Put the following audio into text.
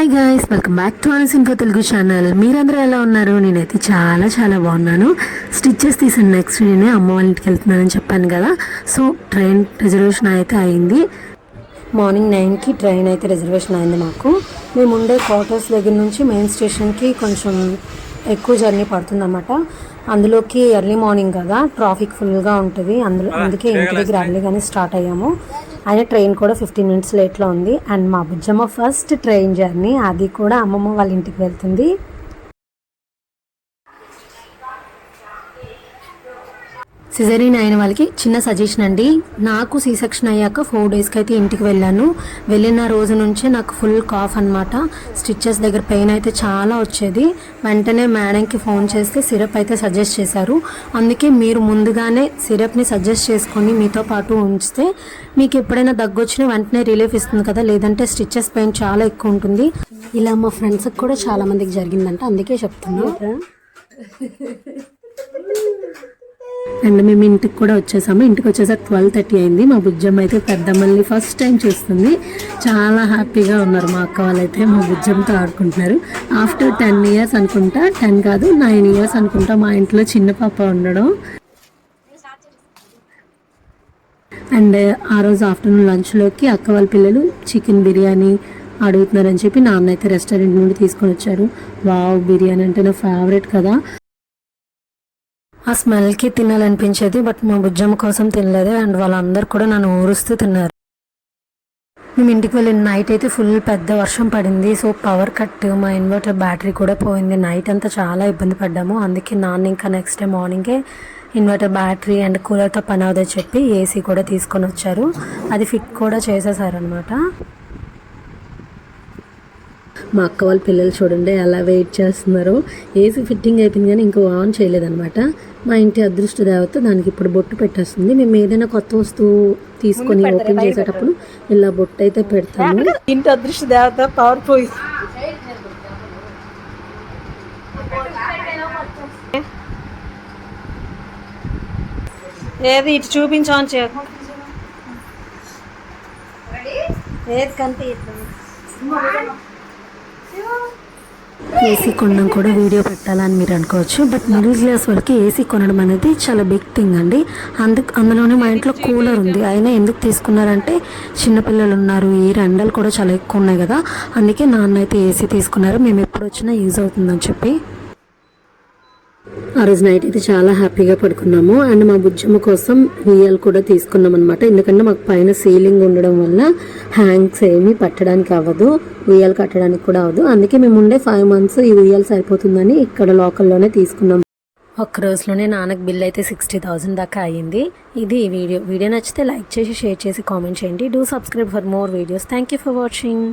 Guys welcome back to అన్స్ ఇంకో Telugu channel మీరందరూ ఎలా ఉన్నారు? నేనైతే చాలా చాలా బాగున్నాను. స్టిచ్చెస్ తీసిన నెక్స్ట్ నేనే అమ్మ వాళ్ళ ఇంటికి వెళ్తున్నానని చెప్పాను కదా. సో ట్రైన్ రిజర్వేషన్ అయితే అయింది. మార్నింగ్ నైన్కి ట్రైన్ అయితే రిజర్వేషన్ అయింది మాకు. మేము ఉండే క్వార్టర్స్ దగ్గర నుంచి మెయిన్ స్టేషన్కి కొంచెం ఎక్కువ జర్నీ పడుతుందన్నమాట. అందులోకి ఎర్లీ మార్నింగ్ కదా ట్రాఫిక్ ఫుల్గా ఉంటుంది. అందులో అందుకే ఇంటి దగ్గర ఎర్లీగానే స్టార్ట్ అయ్యాము. అదే ట్రైన్ కూడా ఫిఫ్టీన్ మినిట్స్ లేట్లో ఉంది. అండ్ మా బుజ్జమ్మ ఫస్ట్ ట్రైన్ జర్నీ అది కూడా అమ్మమ్మ వాళ్ళ ఇంటికి వెళ్తుంది. సిజరీన్ అయిన వాళ్ళకి చిన్న సజెషన్ అండి. నాకు సీ సెక్షన్ అయ్యాక ఫోర్ డేస్కి అయితే ఇంటికి వెళ్ళాను. వెళ్ళిన రోజు నుంచే నాకు ఫుల్ కాఫ్ అనమాట స్టిచ్చెస్ దగ్గర పెయిన్ అయితే చాలా వచ్చేది. వెంటనే మేడంకి ఫోన్ చేస్తే సిరప్ అయితే సజెస్ట్ చేశారు. అందుకే మీరు ముందుగానే సిరప్ని సజెస్ట్ చేసుకొని మీతో పాటు ఉంచితే మీకు ఎప్పుడైనా దగ్గు వచ్చినా వెంటనే రిలీఫ్ ఇస్తుంది కదా. లేదంటే స్టిచ్చెస్ పెయిన్ చాలా ఎక్కువ ఉంటుంది. ఇలా మా ఫ్రెండ్స్కి కూడా చాలా మందికి జరిగిందంట. అందుకే చెప్తున్నా. అండ్ మేము ఇంటికి కూడా వచ్చేసాము. ఇంటికి వచ్చేసరికి ట్వెల్వ్ థర్టీ అయింది. మా బుజ్జమ్మ అయితే పెద్దమ్మల్ని ఫస్ట్ టైం చూస్తుంది. చాలా హ్యాపీగా ఉన్నారు మా అక్క వాళ్ళైతే మా బుజ్జమ్మతో ఆడుకుంటున్నారు. ఆఫ్టర్ టెన్ ఇయర్స్ అనుకుంటా టెన్ కాదు నైన్ ఇయర్స్ అనుకుంటా మా ఇంట్లో చిన్న పాప ఉండడం. అండ్ ఆ రోజు ఆఫ్టర్నూన్ లంచ్లోకి అక్క వాళ్ళ పిల్లలు చికెన్ బిర్యానీ అడుగుతున్నారని చెప్పి నాన్న అయితే రెస్టారెంట్ నుండి తీసుకొని వచ్చారు. వావ్ బిర్యానీ అంటే నా ఫేవరెట్ కదా. ఆ స్మెల్కి తినాలనిపించేది బట్ మా బుజ్జమ్మ కోసం తినలేదు. అండ్ వాళ్ళందరూ కూడా నన్ను ఊరుస్తూ తిన్నారు. మేము ఇంటికి వెళ్ళిన నైట్ అయితే ఫుల్ పెద్ద వర్షం పడింది. సో పవర్ కట్ మా ఇన్వర్టర్ బ్యాటరీ కూడా పోయింది. నైట్ అంతా చాలా ఇబ్బంది పడ్డాము. అందుకే నాన్న ఇంకా నెక్స్ట్ డే మార్నింగే ఇన్వర్టర్ బ్యాటరీ అండ్ కూలర్తో పని అవుదని చెప్పి ఏసీ కూడా తీసుకొని వచ్చారు. అది ఫిట్ కూడా చేసేసారనమాట మా అక్క వాళ్ళ పిల్లలు చూడండి ఎలా వెయిట్ చేస్తున్నారు. ఏసీ ఫిట్టింగ్ అయిపోయింది కానీ ఇంకో ఆన్ చేయలేదన్నమాట. మా ఇంటి అదృష్ట దేవత దానికి ఇప్పుడు బొట్టు పెట్టేస్తుంది. మేము ఏదైనా కొత్త వస్తువు తీసుకొని ఓపెన్ చేసేటప్పుడు ఇలా బొట్టు అయితే పెడతాము ఇంటి అదృష్ట దేవత పవర్ పోయి ఏది ఇటు చూపించాను చే ఏది కంటే ఏసీ కొనడం కూడా వీడియో పెట్టాలని మీరు అనుకోవచ్చు. బట్ మిడిల్ క్లాస్ వాళ్ళకి ఏసీ కొనడం అనేది చాలా బిగ్ థింగ్ అండి. అందుకు అందులోనే మా ఇంట్లో కూలర్ ఉంది. అయినా ఎందుకు తీసుకున్నారంటే చిన్నపిల్లలు ఉన్నారు. ఈ ఎండలు కూడా చాలా ఎక్కువ ఉన్నాయి కదా. అందుకే నాన్న అయితే ఏసీ తీసుకున్నారు. మేము ఎప్పుడు వచ్చినా యూజ్ అవుతుందని చెప్పి. ఆ రోజు నైట్ అయితే చాలా హ్యాపీగా పడుకున్నాము. అండ్ మా బుజ్జమ్మ కోసం ఉయ్యాలు కూడా తీసుకున్నాం అనమాట ఎందుకంటే మాకు పైన సీలింగ్ ఉండడం వల్ల హ్యాంగ్స్ ఏమీ పట్టడానికి అవ్వదు. ఉయ్యాలు కట్టడానికి కూడా అవ్వదు. అందుకే మేము ఉండే ఫైవ్ మంత్స్ ఈ ఉయ్యాలు సరిపోతుందని ఇక్కడ లోకల్లోనే తీసుకున్నాం. ఒక్క రోజులోనే నాన్నకు బిల్ అయితే సిక్స్టీ థౌసండ్ దాకా అయ్యింది. ఇది వీడియో. వీడియో నచ్చితే లైక్ చేసి షేర్ చేసి కామెంట్ చేయండి. Do subscribe for more videos thank you for watching